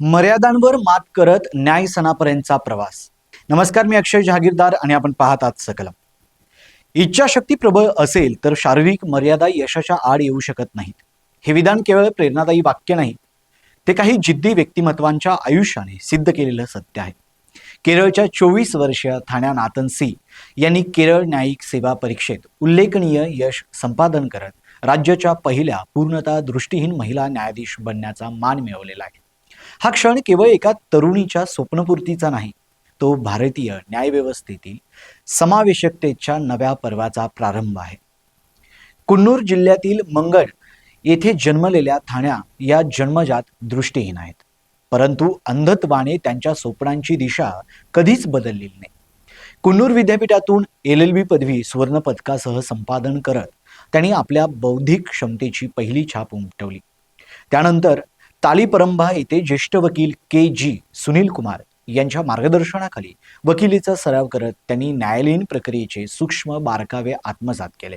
मर्यादांवर मात करत न्याय सणापर्यंतचा प्रवास. नमस्कार मी अक्षय जहागीरदार आणि आपण पाहत आहात सकलम. इच्छाशक्ती प्रबळ असेल तर शारीरिक मर्यादा यशाच्या आड येऊ शकत नाहीत. हे विधान केवळ प्रेरणादायी वाक्य नाही. ते काही जिद्दी व्यक्तिमत्वांच्या आयुष्याने सिद्ध केलेलं सत्य आहे. केरळच्या चोवीस वर्षीय थाण्या नातन सी यांनी केरळ न्यायिक सेवा परीक्षेत उल्लेखनीय यश संपादन करत राज्याच्या पहिल्या पूर्णतः दृष्टीहीन महिला न्यायाधीश बनण्याचा मान मिळवलेला आहे. हा क्षण केवळ एका तरुणीच्या स्वप्नपूर्तीचा नाही तो भारतीय न्यायव्यवस्थेतील समावेशकतेच्या नव्या पर्वाचा प्रारंभ आहे. कुन्नूर जिल्ह्यातील मंगळ येथे जन्मलेल्या थाण्या या जन्मजात दृष्टीहीन आहेत परंतु अंधत्वाने त्यांच्या स्वप्नांची दिशा कधीच बदललेली नाही. कुन्नूर विद्यापीठातून एल एल बी पदवी सुवर्ण पदकासह संपादन करत त्यांनी आपल्या बौद्धिक क्षमतेची पहिली छाप उमटवली. त्यानंतर तालीपरंबा येथे ज्येष्ठ वकील के जी सुनील कुमार यांच्या मार्गदर्शनाखाली वकिलीचा सराव करत त्यांनी न्यायालयीन प्रक्रियेचे सूक्ष्म बारकावे आत्मसात केले.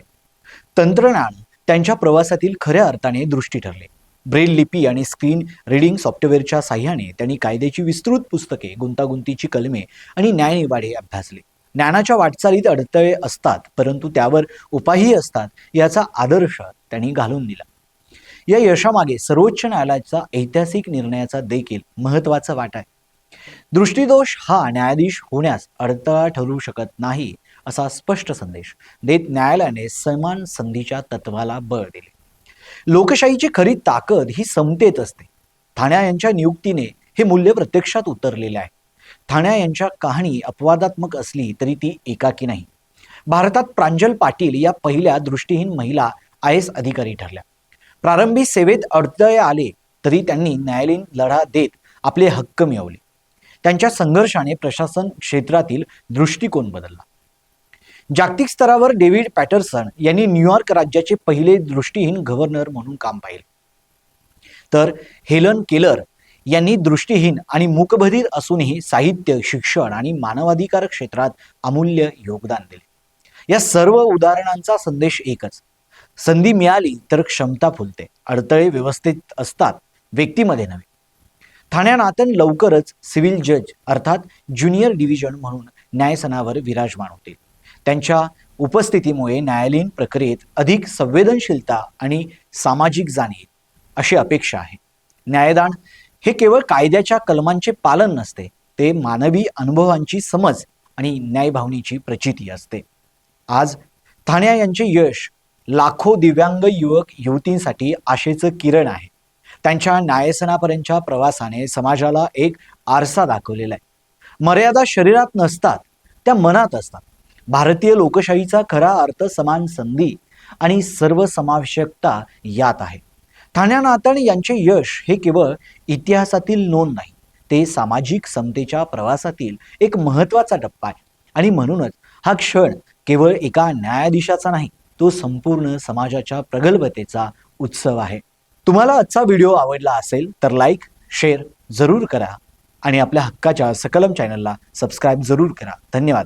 तंत्रज्ञान त्यांच्या प्रवासातील खऱ्या अर्थाने दृष्टी ठरले. ब्रेल लिपी आणि स्क्रीन रिडिंग सॉफ्टवेअरच्या साह्याने त्यांनी कायद्याची विस्तृत पुस्तके गुंतागुंतीची कलमे आणि न्यायनिवाडे अभ्यासले. ज्ञानाच्या वाटचालीत अडथळे असतात परंतु त्यावर उपायही असतात याचा आदर्श त्यांनी घालून दिला. या यशामागे सर्वोच्च न्यायालयाचा ऐतिहासिक निर्णयाचा देखील महत्त्वाचा वाटा आहे. दृष्टीदोष हा न्यायाधीश होण्यास अडथळा ठरू शकत नाही असा स्पष्ट संदेश देत न्यायालयाने समान संधीच्या तत्वाला बळ दिले. लोकशाहीची खरी ताकद ही समतेत असते. ठाण्या यांच्या नियुक्तीने हे मूल्य प्रत्यक्षात उतरलेले आहे. ठाण्या यांच्या कहाणी अपवादात्मक असली तरी ती एकाकी नाही. भारतात प्रांजल पाटील या पहिल्या दृष्टीहीन महिला आय एस अधिकारी ठरल्या. प्रारंभी सेवेत अडथळे आले तरी त्यांनी न्यायालयीन लढा देत आपले हक्क मिळवले. त्यांच्या संघर्षाने प्रशासन क्षेत्रातील दृष्टिकोन बदलला. जागतिक स्तरावर डेव्हिड पॅटरसन यांनी न्यूयॉर्क राज्याचे पहिले दृष्टीहीन गव्हर्नर म्हणून काम पाहिले. तर हेलन केलर यांनी दृष्टीहीन आणि मुकबधीर असूनही साहित्य शिक्षण आणि मानवाधिकार क्षेत्रात अमूल्य योगदान दिले. या सर्व उदाहरणांचा संदेश एकच संधी मिळाली तर क्षमता फुलते. अडथळे व्यवस्थित असतात. व्यक्तीमध्ये नव्हे. ठाण्यानातन लवकरच सिव्हिल जज अर्थात ज्युनियर डिव्हिजन म्हणून न्यायसनावर विराजमान होतील त्यांच्या उपस्थितीमुळे न्यायालयीन प्रक्रियेत अधिक संवेदनशीलता आणि सामाजिक जाणीव अशी अपेक्षा आहे. न्यायदान हे केवळ कायद्याच्या कलमांचे पालन नसते ते मानवी अनुभवांची समज आणि न्यायभावनेची प्रचिती असते. आज ठाण्या यांचे यश लाखो दिव्यांग युवक युवतींसाठी आशेचं किरण आहे. त्यांच्या न्यायसनापर्यंतच्या प्रवासाने समाजाला एक आरसा दाखवलेला आहे. मर्यादा शरीरात नसतात त्या मनात असतात. भारतीय लोकशाहीचा खरा अर्थ समान संधी आणि सर्वसमावेशकता यात आहे. ठाण्या नातण यांचे यश हे केवळ इतिहासातील नोंद नाही ते सामाजिक समतेच्या प्रवासातील एक महत्त्वाचा टप्पा आहे. आणि म्हणूनच हा क्षण केवळ एका न्यायाधीशाचा नाही तो संपूर्ण समाजाच्या प्रगल्भतेचा उत्सव आहे. तुम्हाला आजचा व्हिडिओ आवडला असेल तर लाईक शेअर जरूर करा आणि आपल्या हक्काच्या सकलम चॅनलला सबस्क्राईब जरूर करा. धन्यवाद.